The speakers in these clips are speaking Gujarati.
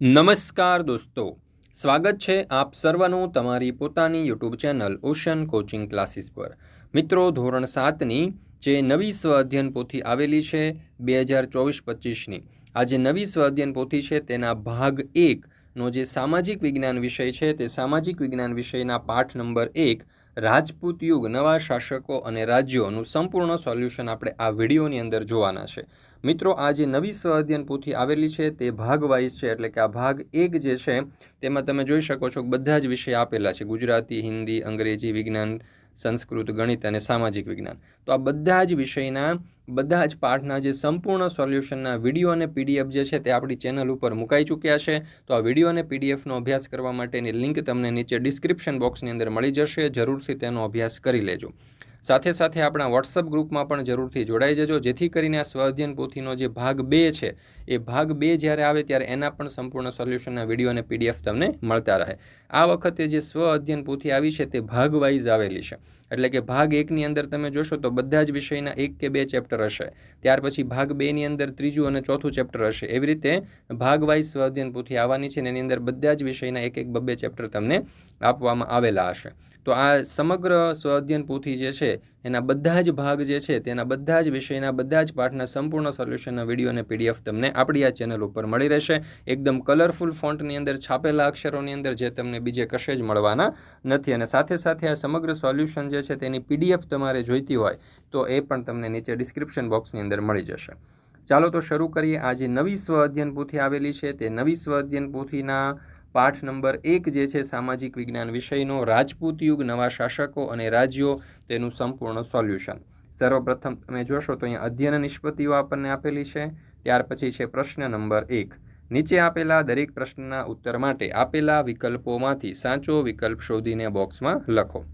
નમસ્કાર દોસ્તો. સ્વાગત છે આપ સર્વનું તમારી પોતાની YouTube channel ocean coaching classes પર. મિત્રો, ધોરણ સાતની જે નવી સ્વ અધ્યયન પોથી આવેલી છે બે હજાર ચોવીસ પચીસની. આ જે નવી સ્વ અધ્યયન પોથી છે તેના ભાગ એકનો જે સામાજિક વિજ્ઞાન વિષય છે તે સામાજિક વિજ્ઞાન વિષયના પાઠ નંબર એક રાજપૂત યુગ, નવા શાસકો અને રાજ્યોનું સંપૂર્ણ સોલ્યુશન આપણે આ વિડીયોની અંદર જોવાના છે. મિત્રો, આ જે નવી સ્વ અધ્યયન પોથી આવેલી છે, તે ભાગ વાઇઝ છે, એટલે કે આ ભાગ એક જે છે, તેમાં તમે જોઈ શકો છો બધા જ વિષય આપેલા છે. ગુજરાતી, હિન્દી, અંગ્રેજી વિજ્ઞાન, સંસ્કૃત, ગણિત અને સામાજિક વિજ્ઞાન. તો આ બધા જ વિષયના બધા જ પાઠના જે સંપૂર્ણ સોલ્યુશનના વીડિયો અને પીડીએફ જે છે તે આપણી ચેનલ ઉપર મુકાઈ ચૂક્યા છે. તો આ વીડિયો અને પીડીએફનો અભ્યાસ કરવા માટેની લિંક તમને નીચે ડિસ્ક્રિપ્શન બોક્સની અંદર મળી જશે. જરૂરથી તેનો અભ્યાસ કરી લેજો. સાથે સાથે આપણા વોટ્સઅપ ગ્રુપમાં પણ જરૂરથી જોડાઈ જજો. જેથી કરીને આ સ્વઅધ્યયન પોથીનો જે ભાગ બે છે, એ ભાગ બે જ્યારે આવે ત્યારે એના પણ સંપૂર્ણ સોલ્યુશનના વીડિયો અને પીડીએફ તમને મળતા રહે. આ વખતે જે સ્વ અધ્યયન પોથી આવી છે તે ભાગ વાઇઝ આવેલી છે. એટલે કે ભાગ એકની અંદર તમે જોશો તો બધા જ વિષયના એક કે બે ચેપ્ટર હશે. ત્યાર પછી ભાગ બેની અંદર ત્રીજું અને ચોથું ચેપ્ટર હશે. એવી રીતે ભાગ વાઇઝ સ્વ પોથી આવવાની છે અને એની અંદર બધા જ વિષયના એક એક બબે ચેપ્ટર તમને આપવામાં આવેલા હશે. તો આ સમગ્ર સ્વઅધ્યયન પોથી જે છે, એના બધા જ ભાગ જે છે, તેના બધા જ વિષયના બધા જ પાઠના સંપૂર્ણ સોલ્યુશનના વીડિયો અને પીડીએફ તમને આપણી આ ચેનલ ઉપર મળી રહેશે. એકદમ કલરફુલ ફોન્ટની અંદર છાપેલા અક્ષરોની અંદર જે તમને બીજે કશે જ મળવાના નથી. અને સાથે સાથે આ સમગ્ર સોલ્યુશન જે છે, તેની પીડીએફ તમારે જોઈતી હોય, તો એ પણ તમને નીચે ડિસ્ક્રિપ્શન બોક્સની અંદર મળી જશે. ચાલો તો શરૂ કરીએ. આ જે નવી સ્વ અધ્યયન પોથી આવેલી છે. તે નવી સ્વ અધ્યયન પોથીના પાઠ નંબર એક જે છે, સામાજિક વિજ્ઞાન વિષયનો, રાજપૂત યુગ, નવા શાસકો અને રાજ્યો, તેનું સંપૂર્ણ સોલ્યુશન. સર્વપ્રથમ તમે જોશો તો અહીંયા અધ્યયન નિષ્પત્તિઓ આપણને આપેલી છે. ત્યાર પછી છે પ્રશ્ન નંબર એક. નીચે આપેલા દરેક પ્રશ્નના ઉત્તર માટે આપેલા વિકલ્પોમાંથી સાચો વિકલ્પ શોધીને બોક્સમાં લખો.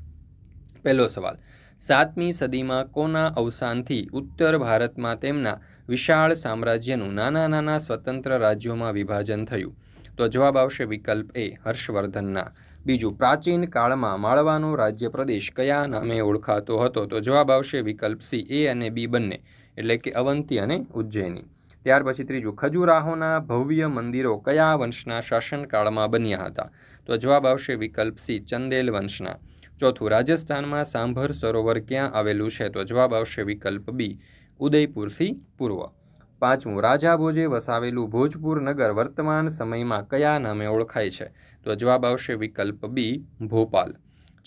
પહેલો સવાલ. સાતમી સદીમાં કોના અવસાનથી ઉત્તર ભારતમાં તેમના વિશાળ સામ્રાજ્યનું નાના નાના સ્વતંત્ર રાજ્યોમાં વિભાજન થયું? તો જવાબ આવશે વિકલ્પ એ, હર્ષવર્ધનના. બીજું, પ્રાચીન કાળમાં માળવાનો રાજ્ય પ્રદેશ કયા નામે ઓળખાતો હતો? તો જવાબ આવશે વિકલ્પ સી, એ અને બી બંને, એટલે કે અવંતી અને ઉજ્જૈની. ત્યાર પછી ત્રીજું, ખજુરાહોના ભવ્ય મંદિરો કયા વંશના શાસનકાળમાં બન્યા હતા? તો જવાબ આવશે વિકલ્પ સી, ચંદેલ વંશના. ચોથું, રાજસ્થાનમાં સાંભર સરોવર ક્યાં આવેલું છે? તો જવાબ આવશે વિકલ્પ બી, ઉદયપુરથી પૂર્વ. પાંચમું, રાજા ભોજે વસાવેલું ભોજપુર નગર વર્તમાન સમયમાં કયા નામે ઓળખાય છે? તો જવાબ આવશે વિકલ્પ બી, ભોપાલ.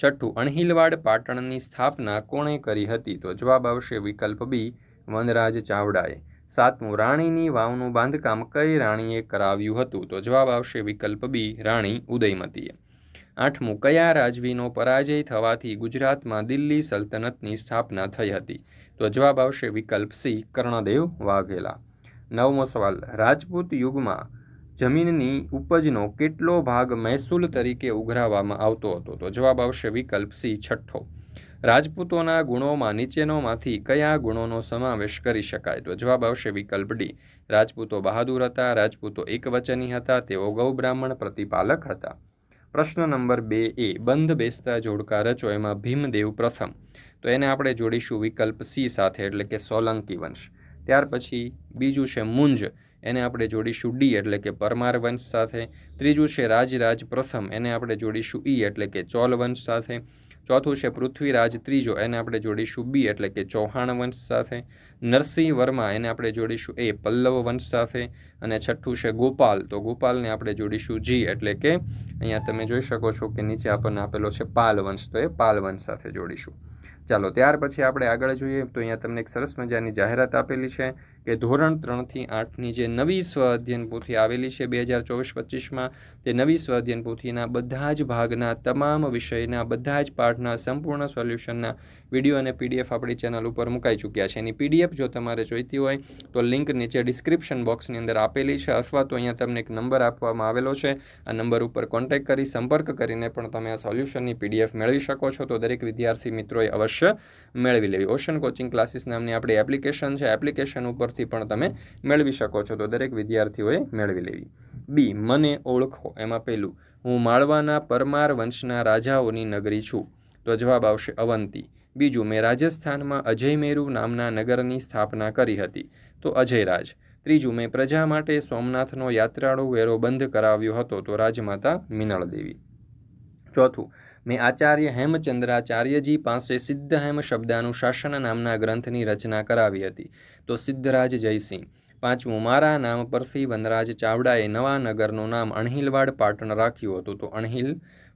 છઠ્ઠું, અણહિલવાડ પાટણની સ્થાપના કોણે કરી હતી? તો જવાબ આવશે વિકલ્પ બી, વનરાજ ચાવડાએ. સાતમું, રાણીની વાવનું બાંધકામ કઈ રાણીએ કરાવ્યું હતું? તો જવાબ આવશે વિકલ્પ બી, રાણી ઉદયમતીએ. આઠમું, કયા રાજવીનો પરાજય થવાથી ગુજરાતમાં દિલ્હી સલ્તનતની સ્થાપના થઈ હતી? તો જવાબ આવશે વિકલ્પ સી, કર્ણદેવ વાઘેલા. નવમો સવાલ, રાજપૂત યુગમાં જમીનની ઉપજનો કેટલો ભાગ મહેસૂલ તરીકે ઉઘરાવવામાં આવતો હતો? તો જવાબ આવશે વિકલ્પ સી, છઠ્ઠો. રાજપૂતોના ગુણોમાં નીચેનોમાંથી કયા ગુણોનો સમાવેશ કરી શકાય? તો જવાબ આવશે વિકલ્પ ડી, રાજપૂતો બહાદુર હતા, રાજપૂતો એકવચની હતા, તેઓ ગૌ બ્રાહ્મણ પ્રતિપાલક હતા. પ્રશ્ન નંબર બે એ, બંધ બેસતા જોડકા રચો, એમાં ભીમદેવ પ્રથમ. તો એને આપણે જોડીશું વિકલ્પ સી સાથે, એટલે કે સોલંકી વંશ. ત્યાર પછી બીજું છે મુંજ, એને આપણે જોડીશું ડી, એટલે કે પરમાર વંશ સાથે. ત્રીજું છે રાજરાજ પ્રથમ, એને આપણે જોડીશું ઈ, એટલે કે ચોલ વંશ સાથે. ચોથું છે પૃથ્વીરાજ, ત્રીજો એને આપણે જોડીશું બી એટલે કે ચૌહાણ વંશ સાથે, નરસિંહ વર્મા એને આપણે જોડીશું એ પલ્લવ વંશ સાથે અને છઠ્ઠું છે ગોપાલ. તો ગોપાલને આપણે જોડીશું જી એટલે કે અહીંયા તમે જોઈ શકો છો કે નીચે આપણને આપેલો છે પાલ વંશ. તો એ પાલ વંશ સાથે જોડીશું. ચાલો ત્યાર પછી આપણે આગળ જોઈએ તો અહીંયા તમને એક સરસ મજાની જાહેરાત આપેલી છે કે ધોરણ ત્રણથી આઠની જે નવી સ્વ અધ્યયન પોથી આવેલી છે બે હજાર ચોવીસ પચીસમાં, તે નવી સ્વ અધ્યયન પોથીના બધા જ ભાગના, તમામ વિષયના, બધા જ પાઠના, સંપૂર્ણ સોલ્યુશનના વીડિયો અને પીડીએફ આપણી ચેનલ ઉપર મુકાઈ ચૂક્યા છે. એની પીડીએફ જો તમારે જોઈતી હોય, તો લિંક નીચે ડિસ્ક્રિપ્શન બોક્સની અંદર આપેલી છે અથવા તો અહીંયા તમને એક નંબર આપવામાં આવેલો છે. આ નંબર ઉપર કોન્ટેક્ટ કરી, સંપર્ક કરીને પણ તમે આ સોલ્યુશનની પીડીએફ મેળવી શકો છો. તો દરેક વિદ્યાર્થી મિત્રોએ અવશ્ય મેળવી લેવી. ઓશન કોચિંગ ક્લાસીસ નામની આપણી એપ્લિકેશન છે. એપ્લિકેશન ઉપરથી પણ તમે મેળવી શકો છો. તો દરેક વિદ્યાર્થીઓએ મેળવી લેવી. બી, મને ઓળખો. એમાં પહેલું, હું માળવાના પરમાર વંશના રાજાઓની નગરી છું. તો જવાબ આવશે અવંતી. બીજું, મેં રાજસ્થાનમાં અજયમેરુ નામના નગરની સ્થાપના કરી હતી. તો અજયરાજ. ત્રીજું, મેં પ્રજા માટે સોમનાથનો યાત્રાળુ વેરો બંધ કરાવ્યો હતો. તો રાજમાતા મિનળ દેવી ચોથું મેં આચાર્ય હેમચંદ્રાચાર્યજી પાસે સિદ્ધ હેમ શબ્દાનુશાસન નામના ગ્રંથની રચના કરાવી હતી. તો સિદ્ધરાજ જયસિંહ, પાંચમું, મારા નામ પરથી વનરાજ ચાવડાએ નવા નગરનું નામ અણહિલવાડ પાટણ રાખ્યું હતું. તો અણહિલ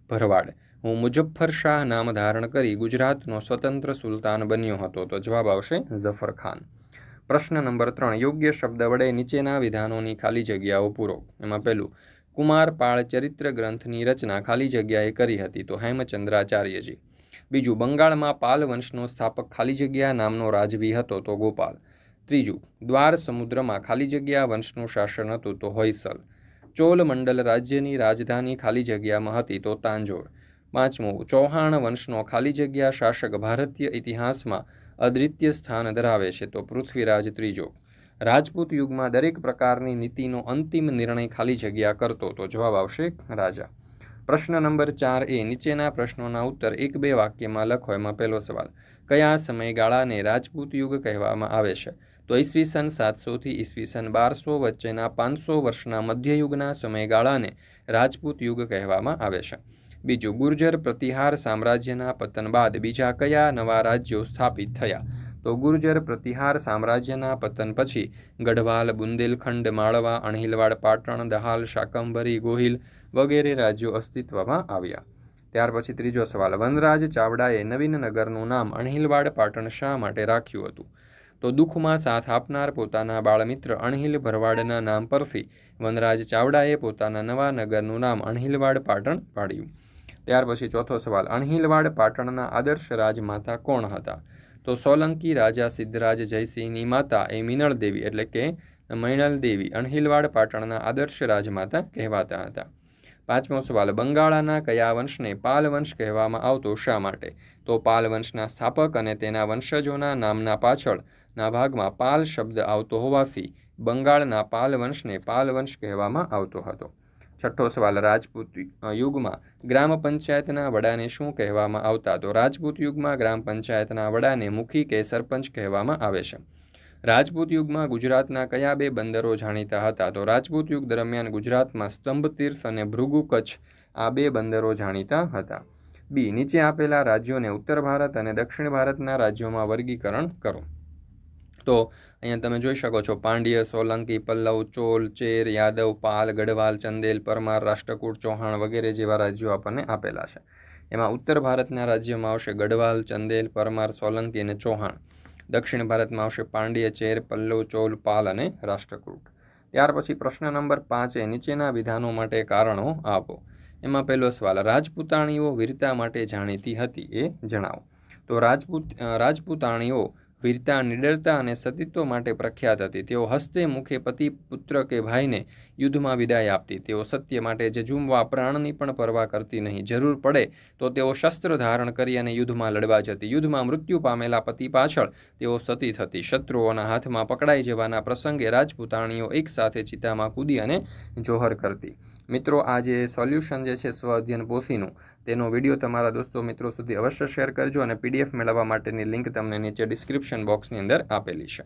ભરવાડ, હું મુજફ્ફર શાહ નામ ધારણ કરી ગુજરાતનો સ્વતંત્ર સુલતાન બન્યો હતો. તો જવાબ આવશે ઝફર ખાન. પ્રશ્ન નંબર ત્રણ, યોગ્ય શબ્દ વડે નીચેના વિધાનોની ખાલી જગ્યાઓ પૂરો. એમાં પહેલું કુમાર પાળ ચરિત્ર ગ્રંથની રચના ખાલી જગ્યાએ કરી હતી તો હેમચંદ્રાચાર્યજી. બીજું, બંગાળમાં પાલ વંશનો સ્થાપક ખાલી જગ્યા નામનો રાજવી હતો તો ગોપાલ. ત્રીજું, દ્વાર સમુદ્રમાં ખાલી જગ્યા વંશનું શાસન હતું તો હોયસલ ચોલ મંડલ રાજ્યની રાજધાની ખાલી જગ્યામાં હતી તો તાંજોર પાંચમું, ચૌહાણ વંશનો ખાલી જગ્યા શાસક ભારતીય ઇતિહાસમાં અદ્વિતીય સ્થાન ધરાવે છે તો પૃથ્વીરાજ ત્રીજો. રાજપૂત યુગમાં દરેક પ્રકારની નીતિનો અંતિમ નિર્ણય ખાલી જગ્યા કરતો તો જવાબ આવશે રાજા. પ્રશ્ન નંબર ચાર એ નીચેના પ્રશ્નોના ઉત્તર એક બે વાક્યમાં લખો, એમાં પહેલો સવાલ, કયા સમયગાળાને રાજપૂત યુગ કહેવામાં આવે છે? તો ઈસવીસન સાતસોથી ઈસવીસન બારસો વચ્ચેના પાંચસો વર્ષના મધ્યયુગના સમયગાળાને રાજપૂત યુગ કહેવામાં આવે છે. બીજું, ગુર્જર પ્રતિહાર સામ્રાજ્યના પતન બાદ બીજા કયા નવા રાજ્યો સ્થાપિત થયા? તો ગુર્જર પ્રતિહાર સામ્રાજ્યના પતન પછી ગઢવાલ, બુંદેલખંડ, માળવા, અણહિલવાડ, પાટણ, દહાલ, શાકંભરી, ગોહિલ વગેરે રાજ્યો અસ્તિત્વમાં આવ્યા. ત્યાર પછી ત્રીજો સવાલ, વનરાજ ચાવડાએ નવીન નગરનું નામ અણહિલવાડ, પાટણ શા માટે રાખ્યું હતું? તો દુઃખમાં સાથ આપનાર પોતાના બાળમિત્ર અણહિલ ભરવાડના નામ પરથી વનરાજ ચાવડાએ પોતાના નવા નગરનું નામ અણહિલવાડ, પાટણ પાડ્યું. ત્યાર પછી ચોથો સવાલ, અણહિલવાડ, પાટણના આદર્શ રાજમાતા કોણ હતા? તો સોલંકી રાજા સિદ્ધરાજ જયસિંહની માતા એ મિનળ દેવી એટલે કે મૈણલ દેવી અણહિલવાડ પાટણના આદર્શ રાજમાતા કહેવાતા હતા. પાંચમો સવાલ, બંગાળાના કયા વંશને પાલ વંશ કહેવામાં આવતો શા માટે? તો પાલ વંશના સ્થાપક અને તેના વંશજોના નામના પાછળના ભાગમાં પાલ શબ્દ આવતો હોવાથી બંગાળના પાલ વંશને પાલ વંશ કહેવામાં આવતો હતો. છઠ્ઠો સવાલ, રાજપૂત યુગમાં ગ્રામ પંચાયતના વડાને શું કહેવામાં આવતા? તો રાજપૂત યુગમાં ગ્રામ પંચાયતના વડાને મુખી કે સરપંચ કહેવામાં આવે છે. રાજપૂત યુગમાં ગુજરાતના કયા બે બંદરો જાણીતા હતા? તો રાજપૂત યુગ દરમિયાન ગુજરાતમાં સ્તંભ, તીર્થ અને ભૃગુ કચ્છ આ બે બંદરો જાણીતા હતા. બી, નીચે આપેલા રાજ્યોને ઉત્તર ભારત અને દક્ષિણ ભારતના રાજ્યોમાં વર્ગીકરણ કરો. તો અહીંયા તમે જોઈ શકો છો, પાંડ્ય, સોલંકી, પલ્લવ, ચોલ, ચેર, યાદવ, પાલ, ગઢવાલ, ચંદેલ, પરમાર, રાષ્ટ્રકૂટ, ચૌહાણ વગેરે જેવા રાજ્યો આપણને આપેલા છે. એમાં ઉત્તર ભારતના રાજ્યોમાં આવશે ગઢવાલ, ચંદેલ, પરમાર, સોલંકી અને ચૌહાણ. દક્ષિણ ભારતમાં આવશે પાંડ્ય, ચેર, પલ્લવ, ચોલ, પાલ અને રાષ્ટ્રકૂટ. ત્યાર પછી પ્રશ્ન નંબર પાંચે, નીચેના વિધાનો માટે કારણો આપો. એમાં પહેલો સવાલ, રાજપૂતાણીઓ વીરતા માટે જાણીતી હતી એ જણાવો. તો રાજપૂત રાજપૂતાણીઓ વીરતા, નિડરતા અને સતીત્વ માટે પ્રખ્યાત હતી. તેઓ હસ્તે મુખે પતિ, પુત્ર કે ભાઈને યુદ્ધમાં વિદાય આપતી. તેઓ સત્ય માટે જજુમવા પ્રાણની પણ પરવા કરતી નહીં. જરૂર પડે તો તેઓ શસ્ત્ર ધારણ કરી અને યુદ્ધમાં લડવા જતી. યુદ્ધમાં મૃત્યુ પામેલા પતિ પાછળ તેઓ સતી થતી શત્રુઓના હાથમાં પકડાઈ જવાના પ્રસંગે રાજપૂતાણીઓ એકસાથે ચિતામાં કૂદી અને જોહર કરતી. મિત્રો, આ જે સોલ્યુશન જે છે સ્વ અધ્યયન પોથીનું, તેનો વીડિયો તમારા દોસ્તો મિત્રો સુધી અવશ્ય શેર કરજો અને પીડીએફ મેળવવા માટેની લિંક તમને નીચે ડિસ્ક્રિપ્શન બોક્સની અંદર આપેલી છે.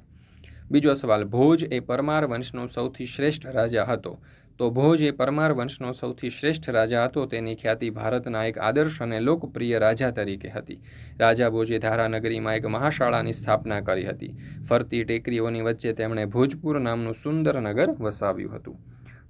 બીજો સવાલ, ભોજ એ પરમાર વંશનો સૌથી શ્રેષ્ઠ રાજા હતો? તો ભોજ એ પરમાર વંશનો સૌથી શ્રેષ્ઠ રાજા હતો, તેની ખ્યાતિ ભારતના એક આદર્શ અને લોકપ્રિય રાજા તરીકે હતી. રાજા ભોજે ધારાનગરીમાં એક મહાશાળાની સ્થાપના કરી હતી. ફરતી ટેકરીઓની વચ્ચે તેમણે ભોજપુર નામનું સુંદર નગર વસાવ્યું હતું.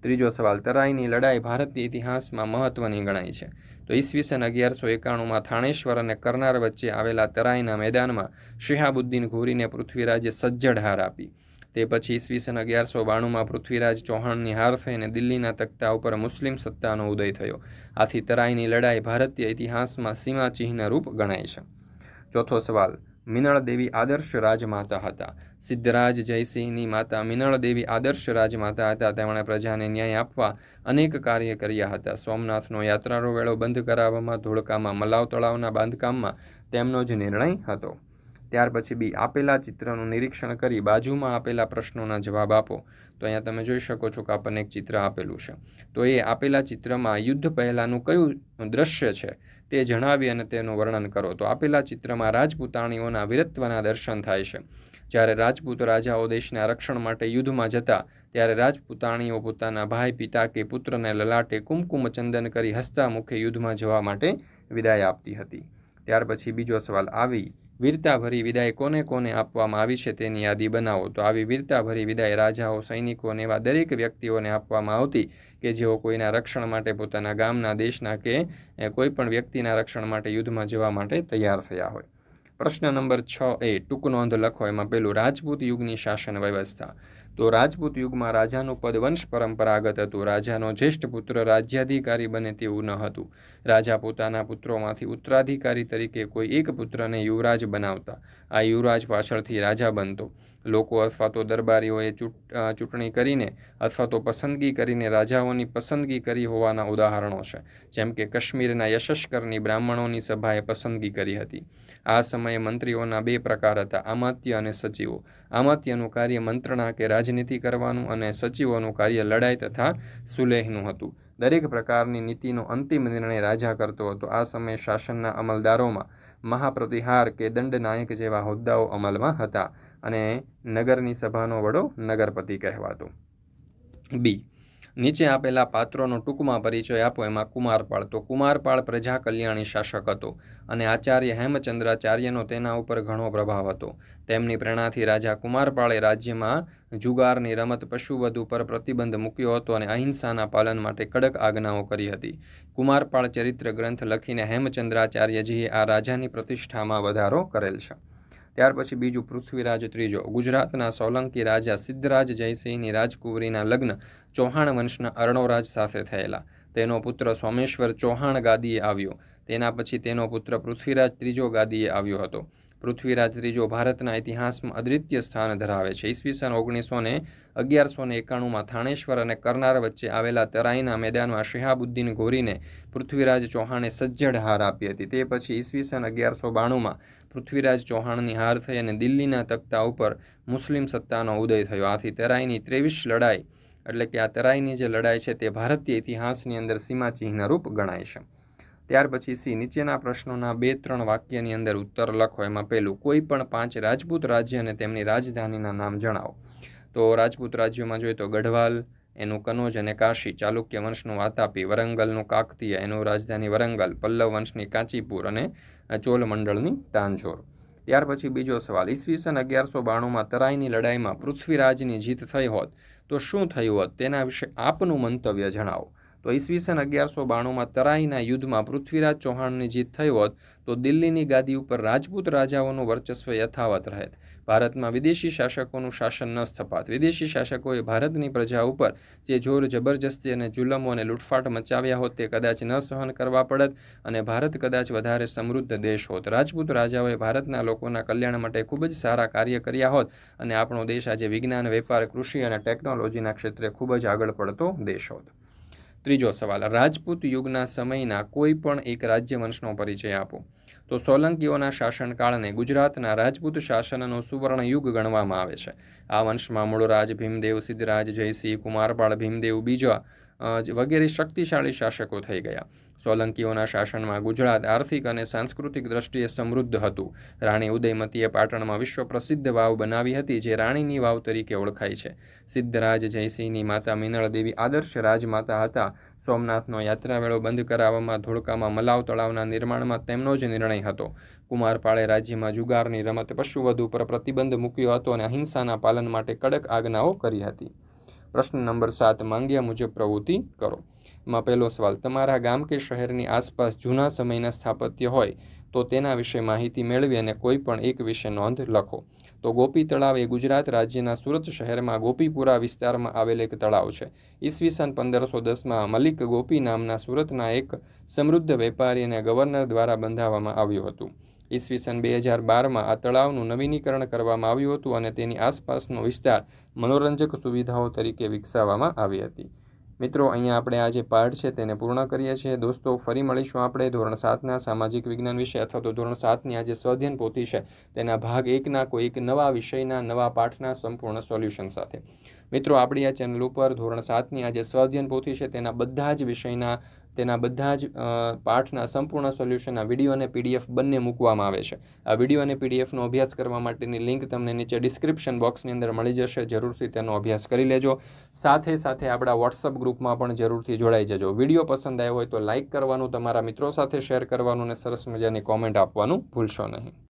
ત્રીજો સવાલ, તરાઈની લડાઈ ભારતીય ઇતિહાસમાં મહત્વની ગણાય છે. તો ઈસવીસન અગિયારસો એકાણુંમાં થાણેશ્વર અને કરનાર વચ્ચે આવેલા તરાઈના મેદાનમાં શિહાબુદ્દીન ઘોરીને પૃથ્વીરાજે સજ્જડ હાર આપી. તે પછી ઈસવીસન અગિયારસો બાણુંમાં પૃથ્વીરાજ ચૌહાણની હાર થઈને દિલ્હીના તખ્તા ઉપર મુસ્લિમ સત્તાનો ઉદય થયો. આથી તરાઈની લડાઈ ભારતીય ઇતિહાસમાં સીમાચિહ્ન રૂપ ગણાય છે. ચોથો સવાલ મિનળ દેવી આદર્શ રાજમાતા હતા. સિદ્ધરાજ જયસિંહની માતા મિનળદેવી આદર્શ રાજમાતા હતા. તેમણે પ્રજાને ન્યાય આપવા અનેક કાર્ય કર્યા હતા. સોમનાથનો યાત્રાનો વેળો બંધ કરાવવામાં, ધોળકામાં, મલાવ તળાવના બાંધકામમાં તેમનો જ નિર્ણય હતો. ત્યાર પછી બી આપેલા ચિત્રનું નિરીક્ષણ કરી બાજુમાં આપેલા પ્રશ્નોના જવાબ આપો. તો અહીંયા તમે જોઈ શકો છો કે આપણને એક ચિત્ર આપેલું છે. તો એ આપેલા ચિત્રમાં યુદ્ધ પહેલાંનું કયું દ્રશ્ય છે? તે જણાવી અને તેનું વર્ણન કરો. તો આપેલા ચિત્રમાં રાજપૂતાણીઓના વીરત્વના દર્શન થાય છે. જ્યારે રાજપૂત રાજાઓ દેશના રક્ષણ માટે યુદ્ધમાં જતા, ત્યારે રાજપૂતાણીઓ પોતાના ભાઈ પિતા કે પુત્રને લલાટે કુમકુમ ચંદન કરી હસતા મુખે યુદ્ધમાં જવા માટે વિદાય આપતી હતી. ત્યાર પછી બીજો સવાલ આવી વીરતાભરી વિદાય કોને કોને આપવામાં આવી છે તેની યાદી બનાવો. તો આવી વીરતાભરી વિદાય રાજાઓ, સૈનિકો અને એવા દરેક વ્યક્તિઓને આપવામાં આવતી કે જેઓ કોઈના રક્ષણ માટે પોતાના ગામના, દેશના કે કોઈ પણ વ્યક્તિના રક્ષણ માટે યુદ્ધમાં જવા માટે તૈયાર થયા હોય. પ્રશ્ન નંબર છ એ ટૂંક નોંધ લખો. એમાં પેલું રાજપૂત યુગની શાસન વ્યવસ્થા. તો રાજપૂત યુગમાં રાજાનું પદ વંશ પરંપરાગત હતું. રાજાનો જ્યેષ્ઠ પુત્ર રાજ્યાધિકારી બને તેવું ન હતું. રાજા પોતાના પુત્રોમાંથી ઉત્તરાધિકારી તરીકે કોઈ એક પુત્રને યુવરાજ બનાવતા. આ યુવરાજ પાછળથી રાજા બનતો. લોકો અથવા તો દરબારીઓએ ચૂંટણી કરીને અથવા તો પસંદગી કરીને રાજાઓની પસંદગી કરી હોવાના ઉદાહરણો છે. જેમ કે કાશ્મીરના યશસ્કરની બ્રાહ્મણોની સભાએ પસંદગી કરી હતી. આ સમયે મંત્રીઓના બે પ્રકાર હતા, આમાત્ય અને સચિવો આમાત્યનું કાર્ય મંત્રણા કે રાજનીતિ કરવાનું અને સચિવોનું કાર્ય લડાઈ તથા સુલેહનું હતું. દરેક પ્રકારની નીતિનો અંતિમ નિર્ણય રાજા કરતો હતો. આ સમયે શાસનના અમલદારોમાં મહાપ્રતિહાર કે દંડનાયક જેવા હોદ્દાઓ અમલમાં હતા. અને નગરની સભાનો વડો નગરપતિ કહેવાતો. બી. નીચે આપેલા પાત્રોનો ટૂંકમાં પરિચય આપો. એમાં કુમારપાળ. તો કુમારપાળ પ્રજા કલ્યાણી શાસક હતો અને આચાર્ય હેમચંદ્રાચાર્યનો તેના ઉપર ઘણો પ્રભાવ હતો. તેમની પ્રેરણાથી રાજા કુમારપાળે રાજ્યમાં જુગારની રમત પશુવધ ઉપર પ્રતિબંધ મૂક્યો હતો અને અહિંસાના પાલન માટે કડક આજ્ઞાઓ કરી હતી. કુમારપાળ ચરિત્ર ગ્રંથ લખીને હેમચંદ્રાચાર્યજીએ આ રાજાની પ્રતિષ્ઠામાં વધારો કરેલ છે. ત્યાર પછી બીજું પૃથ્વીરાજ, ત્રીજો ગુજરાતના સોલંકી રાજા સિદ્ધરાજ જયસિંહની રાજકુંવરીના લગ્ન ચૌહાણ વંશના અર્ણોરાજ સાથે થયેલા. તેનો પુત્ર સોમેશ્વર ચૌહાણ ગાદીએ આવ્યો. તેના પછી તેનો પુત્ર પૃથ્વીરાજ ત્રીજો ગાદીએ આવ્યો હતો. પૃથ્વીરાજ ત્રીજો ભારતના ઇતિહાસમાં અદ્વિતીય સ્થાન ધરાવે છે. ઈસવીસન ઓગણીસો ને અગિયારસો ને એકાણુંમાં થાણેશ્વર અને કરનાર વચ્ચે આવેલા તરાઈના મેદાનમાં શિહાબુદ્દીન ગોરીને પૃથ્વીરાજ ચૌહાણે સજ્જડ હાર આપી હતી. તે પછી ઈસવીસન અગિયારસો બાણુંમાં પૃથ્વીરાજ ચૌહાણની હાર થઈ અને દિલ્હીના તખ્તા ઉપર મુસ્લિમ સત્તાનો ઉદય થયો. આથી તરાઈની ત્રેવીસ લડાઈ, એટલે કે આ તરાઈની જે લડાઈ છે તે ભારતીય ઇતિહાસની અંદર સીમાચિહ્નરૂપ ગણાય છે. ત્યાર પછી સી, નીચેના પ્રશ્નોના બે, ત્રણ વાક્યની અંદર ઉત્તર લખો. એમાં પહેલું, કોઈ પણ પાંચ રાજપૂત રાજ્ય અને તેમની રાજધાનીના નામ જણાવો. તો રાજપૂત રાજ્યોમાં જોઈએ તો ગઢવાલ એનું કનોજ અને કાશી ચાલુક્ય વંશનું વાતાપી વરંગલનું કાકતીય, એનું રાજધાની વરંગલ, પલ્લવ વંશની કાંચીપુર અને ચોલ મંડળની તાંજોર. ત્યાર પછી બીજો સવાલ, ઈસવીસન અગિયારસો બાણુંમાં તરાઈની લડાઈમાં પૃથ્વીરાજની જીત થઈ હોત તો શું થયું હોત? તેના વિશે આપનું મંતવ્ય જણાવો. તો ઈસવીસન અગિયારસો બાણુંમાં તરાઈના યુદ્ધમાં પૃથ્વીરાજ ચૌહાણની જીત થઈ હોત, તો દિલ્હીની ગાદી ઉપર રાજપૂત રાજાઓનું વર્ચસ્વ યથાવત રહેત. ભારતમાં વિદેશી શાસકોનું શાસન ન સ્થપાત. વિદેશી શાસકોએ ભારતની પ્રજા ઉપર જે જોર જબરજસ્તી અને જુલમો અને લૂંટફાટ મચાવ્યા હોત, તે કદાચ ન સહન કરવા પડત અને ભારત કદાચ વધારે સમૃદ્ધ દેશ હોત. રાજપૂત રાજાઓએ ભારતના લોકોના કલ્યાણ માટે ખૂબ જ સારા કાર્ય કર્યા હોત અને આપણો દેશ આજે વિજ્ઞાન, વેપાર, કૃષિ અને ટેકનોલોજીના ક્ષેત્રે ખૂબ જ આગળ પડતો દેશ હોત. ત્રીજો સવાલ, રાજપૂત યુગના સમયના કોઈ પણ એક રાજ્યવંશનો પરિચય આપો. તો સોલંકીઓના શાસનકાળને ગુજરાતના રાજપૂત શાસનનો સુવર્ણ યુગ ગણવામાં આવે છે. આ વંશમાં મૂળરાજ ભીમદેવ, સિદ્ધરાજ, જયસિંહ, કુમારપાળ ભીમદેવ બીજા વગેરે શક્તિશાળી શાસકો થઈ ગયા. સોલંકીઓના શાસનમાં ગુજરાત આર્થિક અને સાંસ્કૃતિક દ્રષ્ટિએ સમૃદ્ધ હતું. રાણી ઉદયમતીએ પાટણમાં વિશ્વ પ્રસિદ્ધ વાવ બનાવી હતી, જે રાણીની વાવ તરીકે ઓળખાય છે. સિદ્ધરાજ જયસિંહની માતા મિનળ દેવી આદર્શ રાજમાતા હતા. સોમનાથનો યાત્રાવેળો બંધ કરાવવામાં ધોળકામાં મલાવ તળાવના નિર્માણમાં તેમનો જ નિર્ણય હતો. કુમારપાળે રાજ્યમાં જુગારની રમત પશુવધુ પર પ્રતિબંધ મૂક્યો હતો અને અહિંસાના પાલન માટે કડક આજ્ઞાઓ કરી હતી. પ્રશ્ન નંબર સાત, માંગ્યા મુજબ પ્રવૃત્તિ કરો. માં પહેલો સવાલ, તમારા ગામ કે શહેરની આસપાસ જૂના સમયના સ્થાપત્ય હોય તો તેના વિશે માહિતી મેળવી અને કોઈ પણ એક વિશે નોંધ લખો. તો ગોપી તળાવ એ ગુજરાત રાજ્યના સુરત શહેરમાં ગોપીપુરા વિસ્તારમાં આવેલ એક તળાવ છે. ઈસવીસન પંદરસો દસમાં મલિક ગોપી નામના સુરતના એક સમૃદ્ધ વેપારી અને ગવર્નર દ્વારા બંધાવવામાં આવ્યું હતું. ઈસવીસન બે હજાર બારમાં આ તળાવનું નવીનીકરણ કરવામાં આવ્યું હતું અને તેની આસપાસનો વિસ્તાર મનોરંજક સુવિધાઓ તરીકે વિકસાવવામાં આવી હતી. મિત્રો, અહીંયા આપણે આ જે પાઠ છે તેને પૂર્ણ કરીએ છીએ. દોસ્તો, ફરી મળીશું આપણે ધોરણ સાતના સામાજિક વિજ્ઞાન વિશે અથવા તો ધોરણ સાતની આ જે સ્વાધ્યન પોથી છે તેના ભાગ એકના કોઈ એક નવા વિષયના, નવા પાઠના સંપૂર્ણ સોલ્યુશન સાથે. મિત્રો, આપણી આ ચેનલ ઉપર ધોરણ સાતની આ જે સ્વાધ્યન પોથી છે તેના બધા જ વિષયના તેના બધા જ પાઠના સંપૂર્ણ સોલ્યુશનના વીડિયો અને પીડીએફ બંને મૂકવામાં આવે છે. આ વીડિયો અને પીડીએફનો અભ્યાસ કરવા માટેની લિંક તમને નીચે ડિસ્ક્રિપ્શન બોક્સની અંદર મળી જશે. જરૂરથી તેનો અભ્યાસ કરી લેજો. સાથે સાથે આપણા વોટ્સઅપ ગ્રુપમાં પણ જરૂરથી જોડાઈ જજો. વીડિયો પસંદ આવ્યો હોય તો લાઇક કરવાનું, તમારા મિત્રો સાથે શેર કરવાનું અને સરસ મજાની કોમેન્ટ આપવાનું ભૂલશો નહીં.